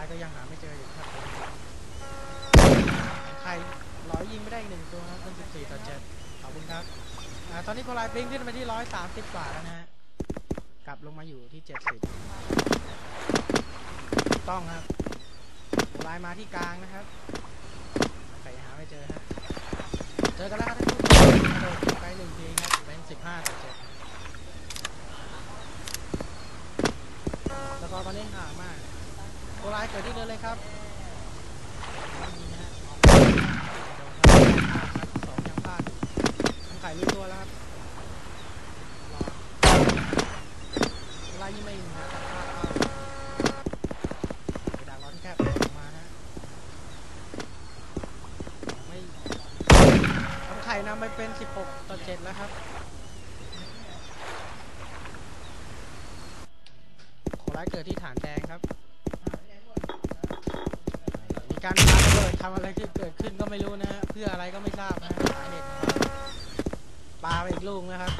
ายก็ยังหาไม่เจออยู่ครับใครร้อยยิงไม่ได้อีกหนึ่งตัวครับเป็นสิบสี่ต่อเจ็ดขอบคุณครับอ่าตอนนี้โคลายปิงขึ้นมาที่ร้อยสามสิบกว่าแล้วนะฮะ กลับลงมาอยู่ที่เจ็ดสิบต้องครับโคลายมาที่กลางนะครับใครหาไม่เจอฮะ เจอกันแล้วครับทั้งคู่กระโดดยิงไปหนึ่งทีครับเป็นสิบห้าต่อเจ็ดแล้วก็ตอนนี้ห่างมาก โกลายเกิดที่เดินเลยครับไม่มีนะฮะโดนครับครับสองยังพลาดอยู่ทำไข่ลุยตัวแล้วครับรอโกลายยิงไม่ยิงนะดักร้อนแคบออกมานะไม่ทำไข่นำไปเป็น 16 ต่อ 7 แล้วครับโคราชเกิดที่ฐานแดงครับ การปาระเบิดทำอะไรที่เกิดขึ้นก็ไม่รู้นะฮะเพื่ออะไรก็ไม่ทราบนะฮะสาเหตุนะครับปาไปอีกลูกนะครับ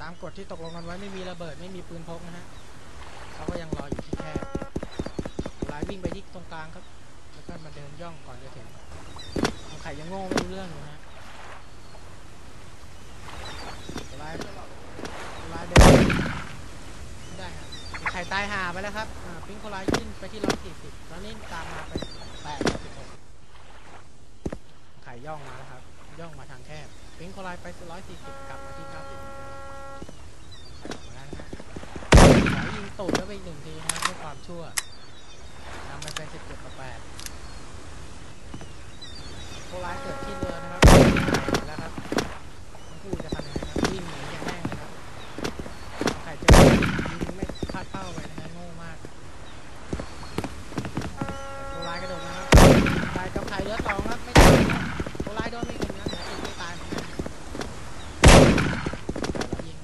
ตามกฎที่ตกลงกันไว้ไม่มีระเบิดไม่มีปืนพกนะฮะเขาก็ยังรออยู่ที่แคบโคราชวิ่งไปที่ตรงกลางครับ แล้วก็มาเดินย่องก่อนจะถึงของไข่ยังโง่ไม่รู้เรื่องอยู่นะฮะโคราชโคราชเดินไม่ได้ครับ ไข่ตายหาไปแล้วครับอ่าพิงโคไลายขึ้นไปที่ร้อยสี่สิบตอนนี้ตามมาไปแปดสิบหกไข่ย่องมาแล้วครับ ย่องมาทางแคบพิงโคไลายไปร้อยสี่สิบกลับมาที่เก้าสิบมาแล้วนะฮะขอยิงตูดแล้วไปหนึ่งทีนะครับด้วยความชั่วนำไปเป็นสิบเจ็ดต่อแปดโคไลายเกิดที่เรือนะครับแล้วครับทั้งคู่จะทำยังไงครับวิ่งหนีอย่างแน่เลยครับ ไข่เจอยิงไม่พลาไปนะโง่มากโคลายกระโดดนะครับตายกับไข่เลือสองครับไม่ตายครับโคลายโดนไม่ถึงนะเหลืออีกไม่ตายเหมือนกันยิง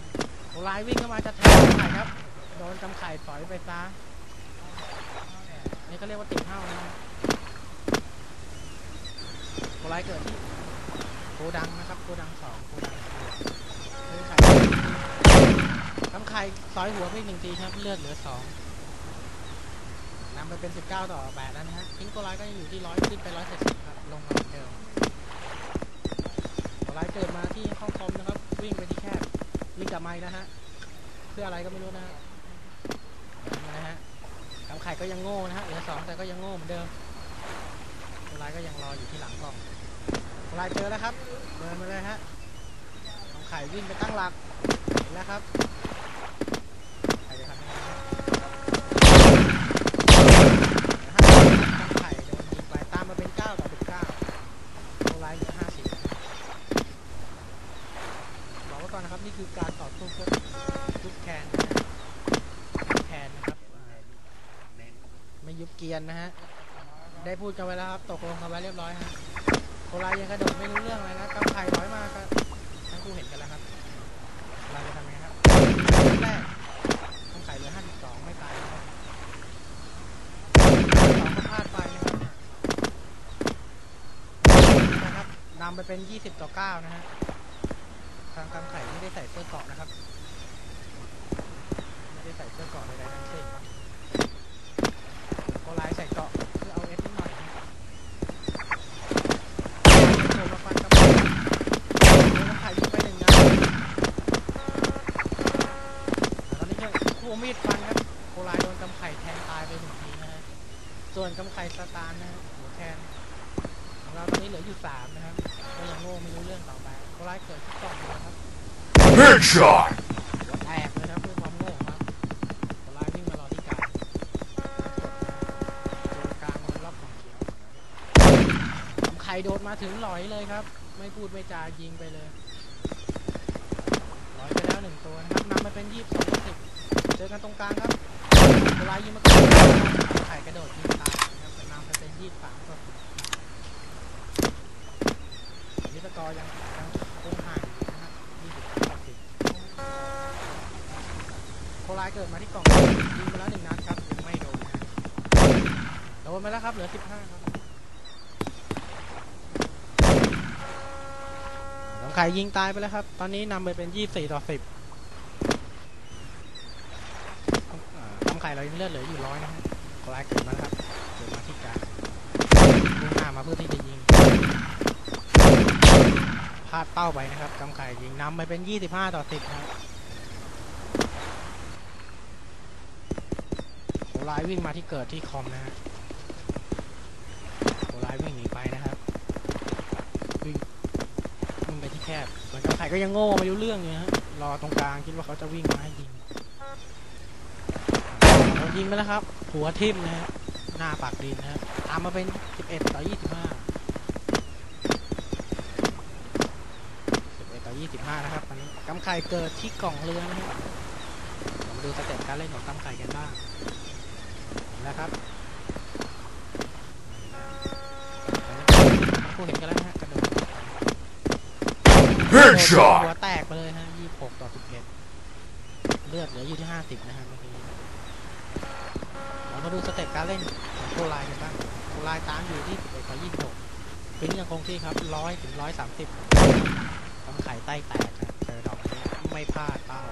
โคลายวิ่งเข้ามาจะแทงไข่ครับ โดนกำไข่ต่อยไปซะนี่ก็เรียกว่าติดเท้านะฮะโคลายเกิดที่โกดังนะครับโกดังสองโกดังคือไข่ ทำไข่ซอยหัวไปอีกหนึ่งทีครับ เลือดเหลือสองนำไปเป็น 19 ต่อ8แล้วนะฮะพิงโกไลก็ยังอยู่ที่ร้อยขึ้นไปร้อยเจ็ดสิบครับ ลงมาเหมือนเดิมโกไลเกิดมาที่ห้องคอมนะครับ วิ่งไปที่แคบวิ่งกลับมาอีกนะฮะ เพื่ออะไรก็ไม่รู้นะฮะนี่นะฮะทำไข่ก็ยังโง่นะฮะ เหลือสองแต่ก็ยังโง่เหมือนเดิมโกไลก็ยังรออยู่ที่หลังกล่องโกไลเจอแล้วครับ เดินมาเลยฮะทำไข่วิ่งไปตั้งหลักเห็นแล้วครับ ใครจะทำยังไงครับห้าตั้งไข่โดนยิงไปตามมาเป็น 9 ต่อ 19โคไลเหลือ 50บอกไว้ก่อนนะครับ นี่คือการต่อสู้เพื่อยุบแคนนะฮะยุบแคนนะครับอ่าไม่ยุบ เกียร์นะฮะ ได้พูดกันไว้แล้วครับ ตกลงกันไว้เรียบร้อยฮะโคไลยังกระโดดไม่รู้เรื่องเลยนะกำไข่ร้อยมาก็ทั้งคู่เห็นกันแล้วครับ เราจะทำยังไงครับแรกต้องไข่เหลือ52ไม่ตายนะครับสองก็พลาดไปนะครับนะครับนำไปเป็น20ต่อ9นะฮะ ทางกำไข่ไม่ได้ใส่เสื้อเกาะนะครับ ไม่ได้ใส่เสื้อเกาะใดๆทั้งสิ้นโกไลใส่เกราะเพื่อเอาเอสนิดหน่อยนะโดนมาฟันกำไข่โดนกำไข่ยิงไปหนึ่งนัด ตอนนี้ก็คู่มีดฟันครับโคลายโดนกำไข่แทงตายไปหนึ่งทีนะฮะ ส่วนกำไข่สตาร์นะฮะหัวแคนของเราตอนนี้เหลืออยู่สามนะครับก็ยังโง่ไม่รู้เรื่องต่อไปโคลายเกิดที่กล่องเลยครับ Headshot! หัวแตกเลยนะครับด้วยความโง่ครับโคลายวิ่งมารอที่กลางเจอกลางโดนรอบของเขียวกำไข่โดดมาถึงหลอยเลยครับ ไม่พูดไม่จายิงไปเลยหลอยไปแล้วหนึ่งตัวนะครับนำมาเป็นยี่สิบสองต่อสิบเจอกันตรงกลางครับโบราณยิงมาก่อนไข่กระโดดยิงตายนะครับนำไปเป็นยี่สามต่อสิบนิสกอร์ยังยังคงห่างอยู่นะครับยี่สิบต่อสิบโคลายเกิดมาที่กล่องยิงไปแล้วหนึ่งนัดครับยังไม่โดนโดนไปแล้วครับเหลือสิบห้าครับน้องไข่ยิงตายไปแล้วครับ ตอนนี้นำไปเป็นยี่สี่ต่อสิบอ่าทำไข่เรายังเลือดเหลืออยู่ร้อยนะฮะโคลายเกิดมาแล้วครับเกิดมาที่กลางมุ่งหน้ามาเพื่อที่จะยิงพลาดเป้าไปนะครับกำไข่ยิงนำไปเป็น25ต่อ10นะครับ โคลายวิ่งมาที่เกิดที่คอมนะฮะโคลายวิ่งหนีไปนะครับวิ่งวิ่งไปที่แคบส่วนกำไข่ก็ยังโง่ไม่รู้เรื่องอยู่นะฮะรอตรงกลางคิดว่าเขาจะวิ่งมาให้ยิงโดนยิงไปแล้วครับ หัวทิ่มนะฮะหน้าปากดินนะฮะตามมาเป็น 11 ต่อ 25 11 ต่อ 25 นะครับตอนนี้กำไข่เกิดที่กล่องเรือนะฮะเรามาดูสเต็ปการเล่นของกำไข่กันบ้าง นะครับผู้เห็นกันแล้วนะฮะกระโดด Headshot! หัวแตกไปเลยฮะ26ต่อ11เลือดเหลืออยู่ที่50นะฮะเมื่อกี้เรามาดูสเต็ปการเล่นของโคไลน์กันบ้างโคไลน์ตามอยู่ที่11ต่อ26ปิ้งยังคงที่ครับ100ถึง130กำไข่ใต้แตกครับเจอดอกนี้ไม่พลาดเป้า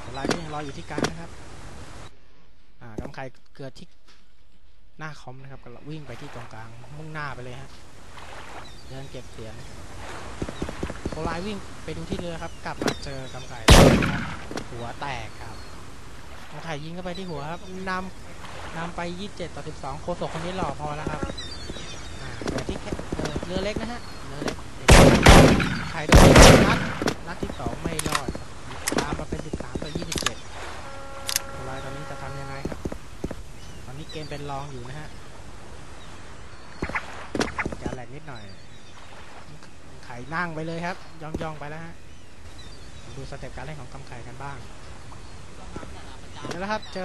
โคไลน์ก็ยังรออยู่ที่กลางนะครับอ่ากำไข่เกิดที่หน้าคอมนะครับก็วิ่งไปที่ตรงกลาง มุ่งหน้าไปเลยฮะเดินเก็บเสียงโคลน์วิ่งไปดูที่เรือครับ กลับมาเจอกำไข่หัวแตกครับกำไข่ยิงเข้าไปที่หัวครับนำนำไป 27 ต่อ 12 โคศกคนนี้หล่อพอแล้วครับอ่าเกิดที่เรือเล็กนะฮะเรือเล็กไข่โดนนัดนัดที่ 2 ไม่รอดตามมาเป็น 13 ต่อ 27โคลน์ตอนนี้จะทำยังไง เกมเป็นรองอยู่นะฮะจะแหลกนิดหน่อย ไข่นั่งไปเลยครับ ย่องย่องๆไปแล้วฮะ ดูสเต็ปการเล่นของกำไข่กันบ้างเห็นแล้วครับ เจอ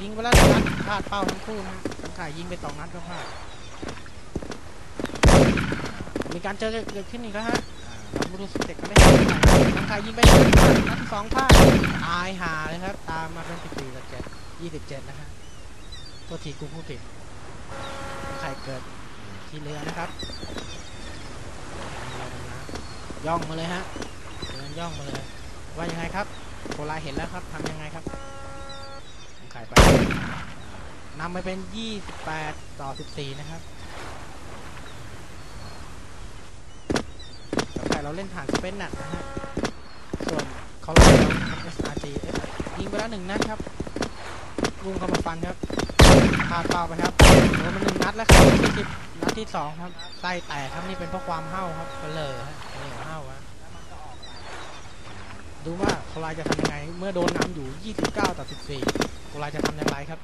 ยิงไปแล้วนัดพลาดเป้าทั้งคู่นะกำไข่ยิงไปสองนัดก็พลาด มีการเจอเกิดขึ้นอีกแล้วฮะอ่าเรามาดูสเต็ปการเล่นของกำไข่กำไข่ยิงไปนัดนัดที่สองพลาด ตายหาเลยครับ ตามมาเป็น14ต่อ7 27นะฮะ ตัวทีกูพูดผิดไข่เกิดที่เรือนะครับย่องมาเลยฮะเดินย่องมาเลย ว่ายังไงครับโคลาเห็นแล้วครับทำยังไงครับผมขายไปนำไปเป็น 28 ต่อ 14 นะครับกับไข่เราเล่นผ่านสเปนนัดนะฮะ ส่วนเขาเล่น SRG เอ๊ะยิงไปแล้วหนึ่งนัดครับลุงเข้ามาฟันครับ พลาดเป้าไปครับโดนมาหนึ่งนัดแล้วครับที่สิบนัดที่สองครับไส้แตกครับนี่เป็นเพราะความเห่าครับเลอฮะเบลอเห่าฮะดูว่าโคลายจะทำยังไง เมื่อโดนน้ำอยู่ 29 ต่อ 14โคลายจะทำอย่างไรครับ